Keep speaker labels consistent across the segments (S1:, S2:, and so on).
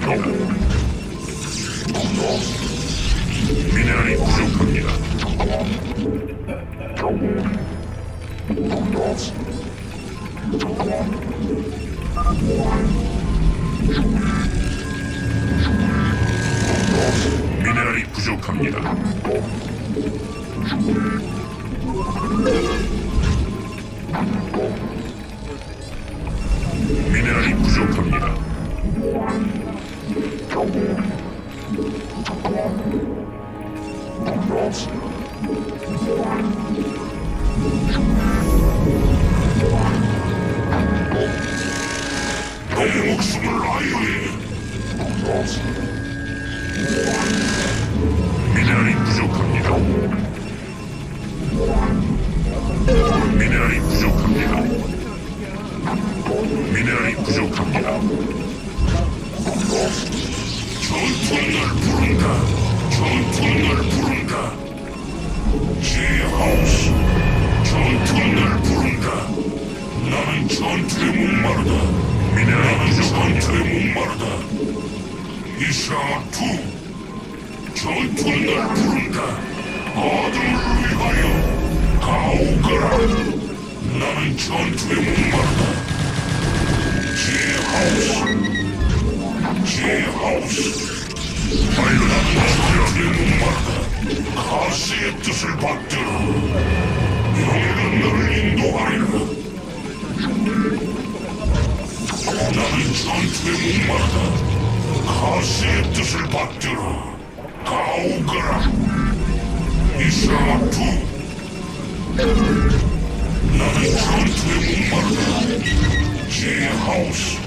S1: 작업. 미네랄이 부족합니다. 미네랄이 부족합니다. 내 목숨을 아유해. 미네랄이 부족합니다. 미네랄이 부족합니다. 미네랄이 부족합니다. 전투는 날 부른다. 전투는 날 부른다. 제하우스. 전투는 날 부른다. 나는 전투에 목마르다. 미네랄이 부족합니다. 전투에 목마르다. 이샤 투. 전투는 날 부른다. 아들을 위하여 가오거라. 나는 전투에 목마르다. 제하우스. 제하우스. 빨리 나는 전투에 목마르다. 가스의 뜻을 받들어. 영예는 너를 인도하리라. 나는 전투에 목마르다. 가스의 뜻을 받들어. 가오거라. 이샤투. 나는 전투에 목마르다. 제하우스.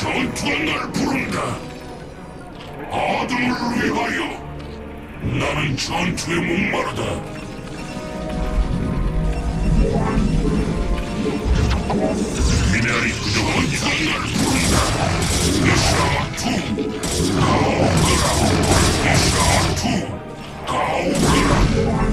S1: 전투는 날 부른다. 아들을 위하여. 나는 전투에 목마르다. 미네랄이 부족한 날 부른다. 이샤투. 가오거라. 이샤투. 가오거라.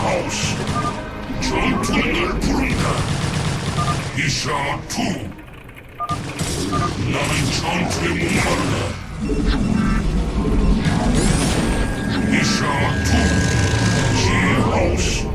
S1: 하우스. 전투는 날 부른다. 이샤 투. 나는 전투에 목마르다. 이샤투. 제하우스.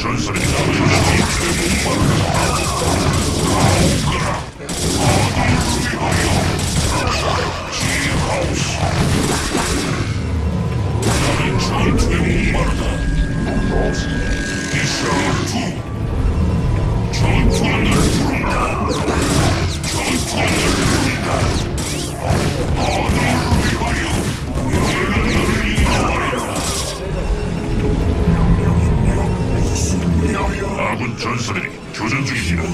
S1: 전설이 전사들이 교전 중입니다.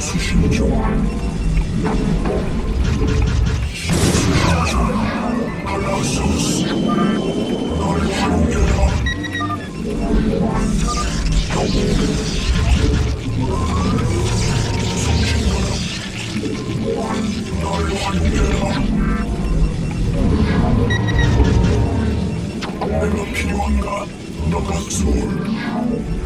S1: 내가 필요한가? 너가 쏠.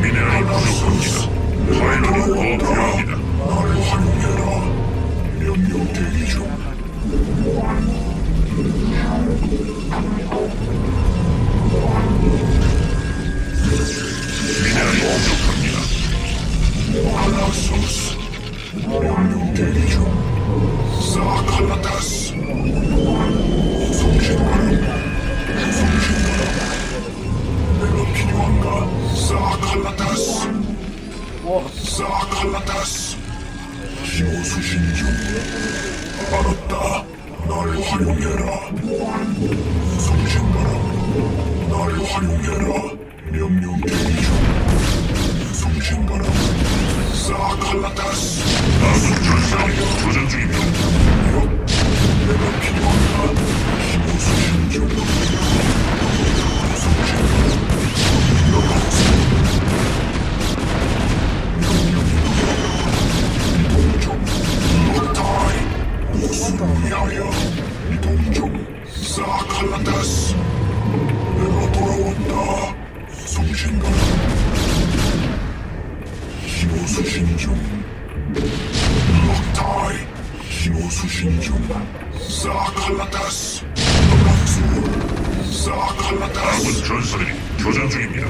S1: 미네랄이 부족 합니다 파일럿이 더 필요합니다 나를 활용해라 명령 대기 중 미네랄이 부족합니다 알았다. 날 활용해라. 성신가람. 날 활용해라. 명령 대기 중 성신가람. 사칼라다스 아군 전사이 교전 중입니 사칼라다스. 내가 돌아온다. 성신가람 힘을 수신 중. 럭타이 힘을 수신 중. 사칼라다스. 나가수 사칼라다스 아군 전사들이 교전 중입니다.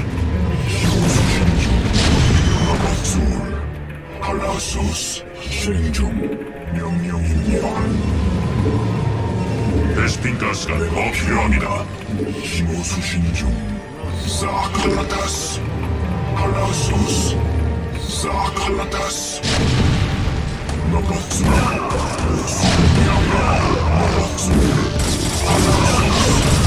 S1: 힘을 수신 중. 나가수 칼라소스 실행 명령입니다. Despinkaska Okiramida. Himosu Shinju. Zakalatas. Harasos. Zakalatas. Nogotsuna. Sumyama. Nogotsuna. Harasos.